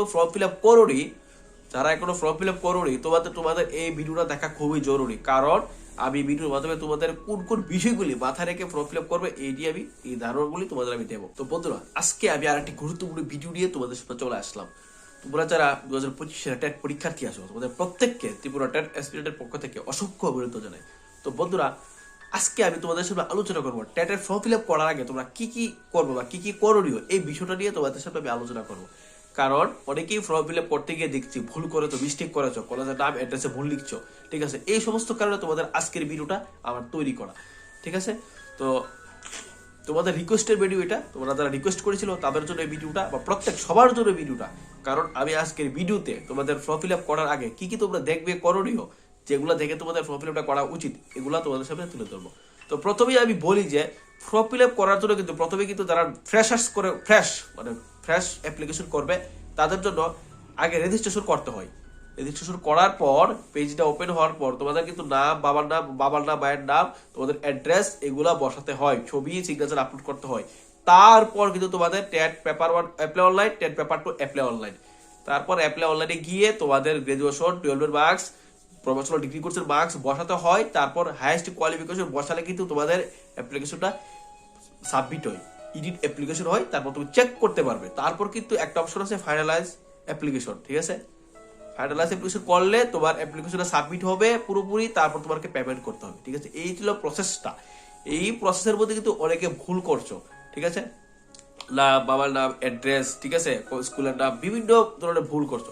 এখনও form fill up করোনি, যারা এখনও ফর্ম ফিল আপ করোনি, তোমাদের তোমাদের এই ভিডিওটা দেখা খুবই জরুরি। কারণ আমি ভিডিওর মাধ্যমে তোমাদের কোন কোন বিষয়গুলি মাথায় রেখে ফর্ম ফিল আপ করবে এইটি আমি এই ধারণাগুলি তোমাদের আমি দেবো। তো বন্ধুরা, আজকে আমি আর একটি গুরুত্বপূর্ণ ভিডিও নিয়ে তোমাদের সাথে চলে আসলাম। তোমরা যারা দু হাজার পঁচিশ সালে টেট পরীক্ষার্থী আসো তোমাদের প্রত্যেককে ত্রিপুরা টেট এসপিরেটের পক্ষ থেকে অসংখ্য অভিনন্দন জানাই। তো বন্ধুরা, আজকে আমি তোমাদের সাথে আলোচনা করব। টেটের ফর্ম ফিল আপ করার আগে তোমরা কি কি করব বা কি কি করণীয়, এই বিষয়টা নিয়ে তোমাদের সাথে আমি আলোচনা করব। কারণ অনেকেই ফর্ম ফিল করতে গিয়ে দেখছি ভুল করেছ মিস্টেক করেছ, কলেজের নাম অ্যাড্রেসে ভুল লিখছো। ঠিক আছে? এই সমস্ত কারণে তোমাদের আজকের ভিডিওটা আমার তৈরি করা। ঠিক আছে? তো তোমাদের রিকোয়েস্টের ভিডিও এটা, তোমরা যারা রিকোয়েস্ট করেছিল, তাদের জন্য এই ভিডিওটা বা প্রত্যেক সবার জন্য ভিডিওটা কারণ আমি আজকের ভিডিওতে তোমাদের ফর্ম ফিল করার আগে কি কি তোমরা দেখবে করণীয়, যেগুলো দেখে তোমাদের ফর্ম ফিল করা উচিত, এগুলো তোমাদের সামনে তুলে ধরবো। তো প্রথমেই আমি বলি যে ফর্ম ফিল আপ করার জন্য কিন্তু প্রথমে কিন্তু যারা ফ্রেশার্স করে ফ্রেশ মানে ফ্রেশ অ্যাপ্লিকেশন করবে, তাদের জন্য আগে রেজিস্ট্রেশন করতে হয়। রেজিস্ট্রেশন করার পর পেজটা ওপেন হওয়ার পর, তোমাদের কিন্তু নাম, বাবার নাম বাবার নাম, মায়ের নাম, তোমাদের অ্যাড্রেস এগুলা বসাতে হয়, ছবি সিগনেচার আপলোড করতে হয়। তারপর কিন্তু তোমাদের TET paper one apply online TET paper two apply online তারপর অ্যাপ্লাই অনলাইনে গিয়ে তোমাদের গ্রাজুয়েশন টুয়েলভের মার্কস প্রফেশনাল ডিগ্রি কোর্সের মার্কস বসাতে হয়। তারপর হাইয়েস্ট কোয়ালিফিকেশন বসালে কিন্তু তোমাদের অ্যাপ্লিকেশনটা সাবমিট হয়। এডিট অ্যাপ্লিকেশন হয়, তারপর তুমি চেক করতে পারবে। তারপর কিন্তু একটা অপশন আছে ফাইনালাইজ অ্যাপ্লিকেশন ঠিক আছে? ফাইনালাইজ অ্যাপ্লিকেশন করলে তোমার অ্যাপ্লিকেশনটা সাবমিট হবে পুরোপুরি, তারপর তোমাকে পেমেন্ট করতে হবে, ঠিক আছে? এই ছিল প্রসেসটা এই প্রসেসের মধ্যে কিন্তু অনেকে ভুল করছ, ঠিক আছে? নাম বাবার নাম অ্যাড্রেস ঠিক আছে? স্কুলের নাম, বিভিন্ন ধরনের ভুল করছ।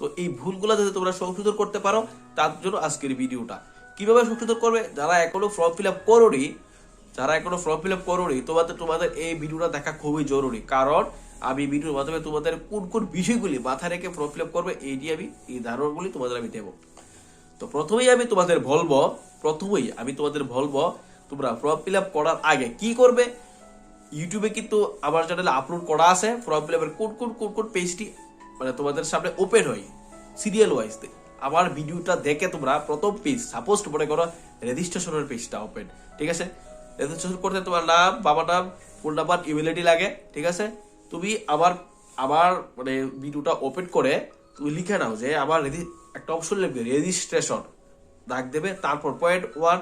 তো এই ভুলগুলো যাতে তোমরা সংশোধন করতে পারো, তার জন্য আজকের ভিডিওটা কীভাবে সংশোধন করবে? যারা এখনও ফর্ম ফিল আপ করোনি যারা এখনও ফর্ম ফিল আপ করোনি, তোমাদের তোমাদের এই ভিডিওটা দেখা খুবই জরুরি। কারণ আমি ভিডিওর মাধ্যমে তোমাদের কোন কোন বিষয়গুলি মাথায় রেখে ফর্ম ফিল আপ করবে এইটি আমি এই ধারণাগুলি তোমাদের আমি দেবো। তো প্রথমেই আমি তোমাদের বলব, প্রথমেই আমি তোমাদের বলব, তোমরা ফর্ম ফিল আপ করার আগে কি করবে? ইউটিউবে কিন্তু আমার চ্যানেলে আপলোড করা আছে ফর্ম ফিল আপের কোন কোন কোন কোন পেজটি মানে তোমাদের সামনে ওপেন হয় সিরিয়াল ওয়াইজ আমার ভিডিওটা দেখে তোমরা প্রথম পেজ সাপোজ মনে করো রেজিস্ট্রেশনের পেজটা ওপেন ঠিক আছে? রেজিস্ট্রেশন করতে তোমার নাম, বাবার নাম ফোন নাম্বার ইমেল আইডি লাগে, ঠিক আছে? তুমি আবার আবার মানে ভিডিওটা ওপেন করে তুমি লিখে নাও যে রেজি- একটা অপশন লিখবে রেজিস্ট্রেশন দাগ দেবে, তারপর পয়েন্ট ওয়ান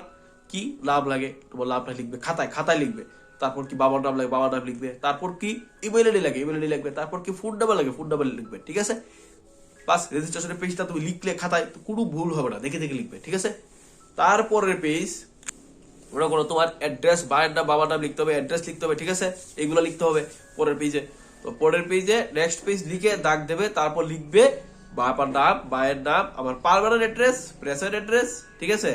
কি লাভ লাগে, তোমার লাভটা লিখবে, খাতায় খাতায় লিখবে। তারপর কি বাবার নাম লাগে, বাবার নাম লিখবে। তারপর কি ইমেল আইডি লাগে ইমেল আইডি লিখবে। তারপর কি ফোন নাম্বার লাগে ফোন নাম্বার লিখবে, ঠিক আছে? বাস রেজিস্ট্রেশনের পেজটা তুমি লিখলে খাতায় কোনো ভুল হবে না, দেখে দেখে লিখবে, ঠিক আছে? তারপরের পেজ ওরা কোনো তোমার অ্যাড্রেস বায়ের নাম, বাবার নাম লিখতে হবে অ্যাড্রেস লিখতে হবে, ঠিক আছে? এগুলো লিখতে হবে পরের পেজে তো পরের পেজে নেক্সট পেজ লিখে দাগ দেবে, তারপর লিখবে বাবার নাম, মায়ের নাম আমার পারমানেন্ট অ্যাড্রেস প্রেসেন্ট অ্যাড্রেস ঠিক আছে?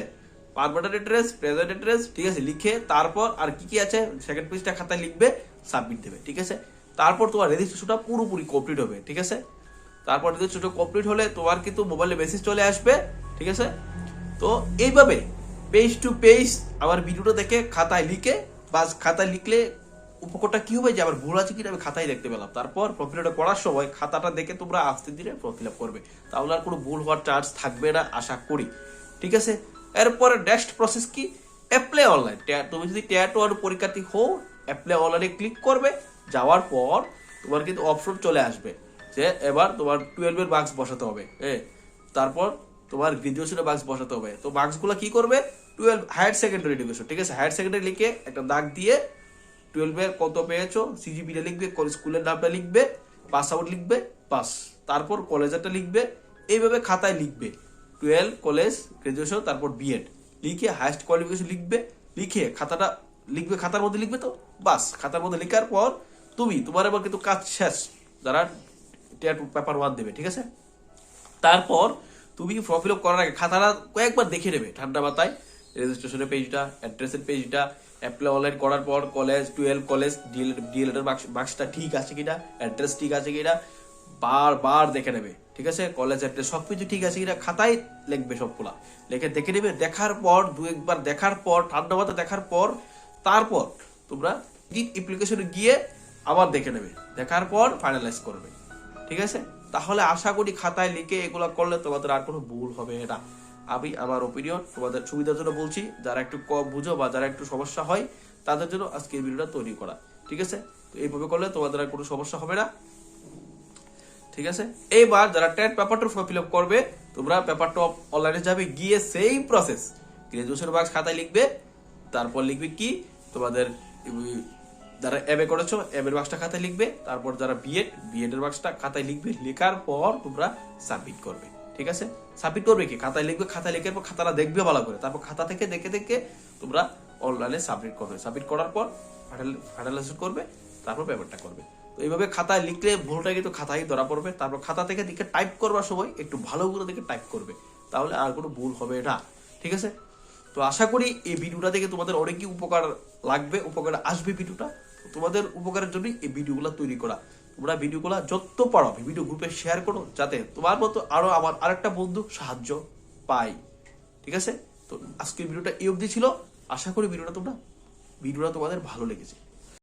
পারমানেন্ট অ্যাড্রেস প্রেজেন্ট অ্যাড্রেস ঠিক আছে? লিখে তারপর আর কি কি আছে? সেকেন্ড পেজটা খাতায় লিখবে সাবমিট দেবে, ঠিক আছে? তারপর তোমার রেজিস্ট্রেশনটা পুরোপুরি কমপ্লিট হবে, ঠিক আছে? তারপর রেজিস্ট্রেশন কমপ্লিট হলে তোমার কিন্তু মোবাইলে মেসেজ চলে আসবে, ঠিক আছে? তো এইভাবে পেজ টু পেজ আমার ভিডিওটা দেখে, খাতায় লিখে, বাস খাতায় লিখলে উপকারটা কি হবে? যে আমার ভুল আছে কিনা আমি খাতায় দেখতে পেলাম। তারপর প্রফিলটা করার সময় খাতাটা দেখে তোমরা আস্তে ধীরে প্রফিল করবে। তাহলে আর কোনো ভুল হওয়ার চান্স থাকবে না, আশা করি। ঠিক আছে? এরপরে নেক্সট প্রসেস কি? অ্যাপ্লাই অনলাইন তুমি যদি ট্যাট ওয়ান পরীক্ষার্থী হও অ্যাপ্লাই অনলাইনে ক্লিক করবে। যাওয়ার পর তোমার কিন্তু অপশন চলে আসবে। যে এবার তোমার টুয়েলভের মার্কস বসাতে হবে। হ্যাঁ তারপর তোমার গ্রাজুয়েশনের মার্কস বসাতে হবে। তো মার্কসগুলো কি করবে? টুয়েলভ হায়ার সেকেন্ডারি এডুকেশন ঠিক আছে? হায়ার সেকেন্ডারি লিখে একটা দাগ দিয়ে টুয়েলভে কত পেয়েছ? সিজিপিটা লিখবে স্কুলের নামটা লিখবে পাস আউট লিখবে পাস তারপর কলেজেরটা লিখবে, এইভাবে খাতায় লিখবে। টুয়েলভ কলেজ গ্রাজুয়েশন তারপর বিএড লিখে হায়েস্ট কোয়ালিফিকেশন লিখবে, লিখে খাতাটা লিখবে, খাতার মধ্যে লিখবে তো? বাস, খাতার মধ্যে লেখার পর তুমি, তোমার এবার কিন্তু কাজ শেষ। যারা টেট পেপার ওয়ান দেবে, ঠিক আছে? তারপর তুমি ফর্ম ফিল আপ করার আগে খাতাটা কয়েকবার দেখে নেবে। ঠান্ডা মাথায় রেজিস্ট্রেশনের পেজটা অ্যাড্রেসের পেজটা অ্যাপ্লাই অনলাইন করার পর college twelve college D El Ed মার্কসটা ঠিক আছে কিনা অ্যাড্রেস ঠিক আছে কিনা, বারবার দেখে নেবে, ঠিক আছে? কলেজ অ্যাড্রেস সব কিছু ঠিক আছে কিনা, খাতায় লিখবে সবগুলা। লিখে দেখে নেবে, দেখার পর, দু একবার দেখার পর, ঠান্ডা মাথা দেখার পর, তারপর তোমরা অ্যাপ্লিকেশনে গিয়ে আবার দেখে নেবে, দেখার পর ফাইনালাইজ করবে, ঠিক আছে? তাহলে আশা করি খাতায় লিখে এগুলো করলে তোমাদের আর কোনো ভুল হবে না। আমি আমার ওপিনিয়ন তোমাদের সুবিধার জন্য বলছি, যারা একটু কম বুঝো বা যারা একটু সমস্যা হয়, তাদের জন্য আজকে এই ভিডিওটা তৈরি করা। ঠিক আছে? তো এইভাবে করলে তোমাদের আর কোনো সমস্যা হবে না। ঠিক আছে? এইবার যারা টেট পেপারটা ফিল আপ করবে, তোমরা পেপারটা অনলাইনে যাবে, গিয়ে সেই প্রসেস গ্রাজুয়েশন বাক্স খাতায় লিখবে, তারপর লিখবে কি? তোমাদের যারা এম এ করেছ এম এর বাক্সটা খাতায় লিখবে, তারপর যারা বিএড এর বাক্সটা খাতায় লিখবে, লেখার পর তোমরা সাবমিট করবে, ঠিক আছে? সাবমিট করবে কি? খাতায় লিখবে, খাতায় লেখার পর খাতাটা দেখবে ভালো করে, তারপর খাতা থেকে দেখে দেখে তোমরা অনলাইনে সাবমিট করবে। সাবমিট করার পর ফাইনালাইজ করবে, তারপর পেপারটা করবে। তো এইভাবে খাতায় লিখলে ভুলটা কিন্তু খাতায় ধরা পড়বে। তারপর খাতা থেকে দেখে টাইপ করবার সময় একটু ভালো করে দেখে টাইপ করবে, তাহলে আর কোনো ভুল হবে না, ঠিক আছে? তো আশা করি এই ভিডিওটা থেকে তোমাদের অনেকই উপকার লাগবে, উপকার আসবে ভিডিওটা তোমাদের উপকারের জন্যই এই ভিডিওগুলো তৈরি করা। তোমরা ভিডিওগুলো যত পারো ভিডিও গ্রুপে শেয়ার করো, যাতে তোমার মতো আরও আমার আরেকটা বন্ধু সাহায্য পাই ঠিক আছে? তো আজকের ভিডিওটা এই অবধি ছিল। আশা করি ভিডিওটা তোমরা, ভিডিওটা তোমাদের ভালো লেগেছে।